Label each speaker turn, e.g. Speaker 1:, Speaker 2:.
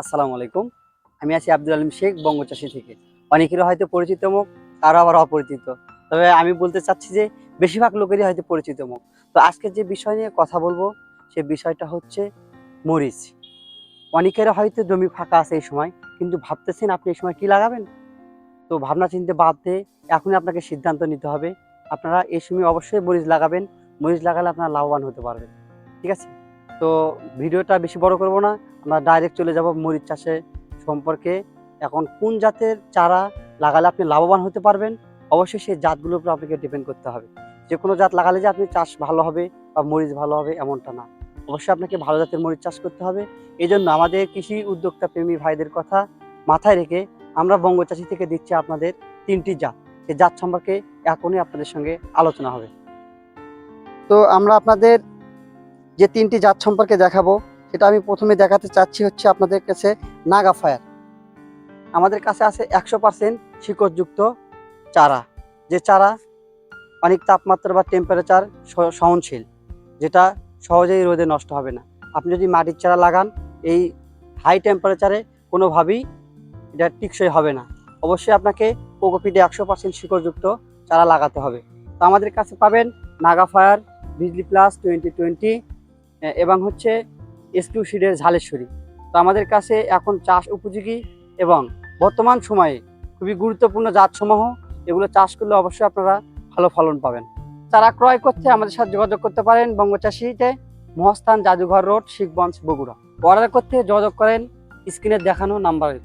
Speaker 1: আসসালামু আলাইকুম। আমি আছি আব্দুল আলিম শেখ, বঙ্গচাষী থেকে। অনেকেরও হয়তো পরিচিত মুখ কারও আবার অপরিচিত। তবে আমি বলতে চাচ্ছি যে, বেশিরভাগ লোকেরই হয়তো পরিচিত মুখ। তো আজকে যে বিষয় নিয়ে কথা বলব, সে বিষয়টা হচ্ছে মরিচ। অনেকের হয়তো জমি ফাঁকা আছে এই সময়, কিন্তু ভাবতেছেন আপনি এই সময় কি লাগাবেন? তো ভাবনা চিনতে বাদ দিয়ে এখনই আপনাকে সিদ্ধান্ত নিতে হবে। আপনারা এই সময় অবশ্যই মরিচ লাগাবেন। মরিচ লাগালে আপনারা লাভবান হতে পারবেন। ঠিক আছে? তো ভিডিওটা বেশি বড় করব না, আমরা ডাইরেক্ট চলে যাব মরিচ চাষে সম্পর্কে। এখন কোন জাতের চারা লাগালে আপনি লাভবান হতে পারবেন? অবশ্যই সেই জাতগুলোর উপর আপনাকে ডিপেন্ড করতে হবে। যে কোনো জাত লাগালে যে আপনি চাষ ভালো হবে বা মরিচ ভালো হবে এমনটা না। অবশ্যই আপনাকে ভালো জাতের মরিচ চাষ করতে হবে। এই জন্য আমাদের কৃষি উদ্যোক্তা প্রেমী ভাইদের কথা মাথায় রেখে আমরা বঙ্গচাষী থেকে দিচ্ছি আপনাদের তিনটি জাত। এই জাত সম্পর্কে এখনই আপনাদের সঙ্গে আলোচনা হবে। তো আমরা আপনাদের যে তিনটি জাত সম্পর্কে দেখাবো, সেটা আমি প্রথমে দেখাতে চাচ্ছি হচ্ছে আপনাদের কাছে নাগা ফায়ার। আমাদের কাছে আছে একশো পার্সেন্ট শিকড়যুক্ত চারা, যে চারা অনেক তাপমাত্রা বা টেম্পারেচার সহনশীল, যেটা সহজেই রোদে নষ্ট হবে না। আপনি যদি মাটির চারা লাগান, এই হাই টেম্পারেচারে কোনোভাবেই এটা টিকসই হবে না। অবশ্যই আপনাকে কোকোপিডে একশো পার্সেন্ট শিকড়যুক্ত চারা লাগাতে হবে। তো আমাদের কাছে পাবেন Naga fire, Bijli plus twenty twenty এবং হচ্ছে এসকিউ সিডের ঝালেশ্বরী। তো আমাদের কাছে এখন চাষ উপযোগী এবং বর্তমান সময়ে খুবই গুরুত্বপূর্ণ জাতসমূহ, এগুলো চাষ করলে অবশ্যই আপনারা ভালো ফলন পাবেন। চারা ক্রয় করতে আমাদের সাথে যোগাযোগ করতে পারেন বঙ্গচাষীতে, মহস্থান জাদুঘর রোড, শিখগঞ্জ বগুড়া। অর্ডার করতে যোগাযোগ করেন, স্ক্রিনে দেখানো নাম্বারে।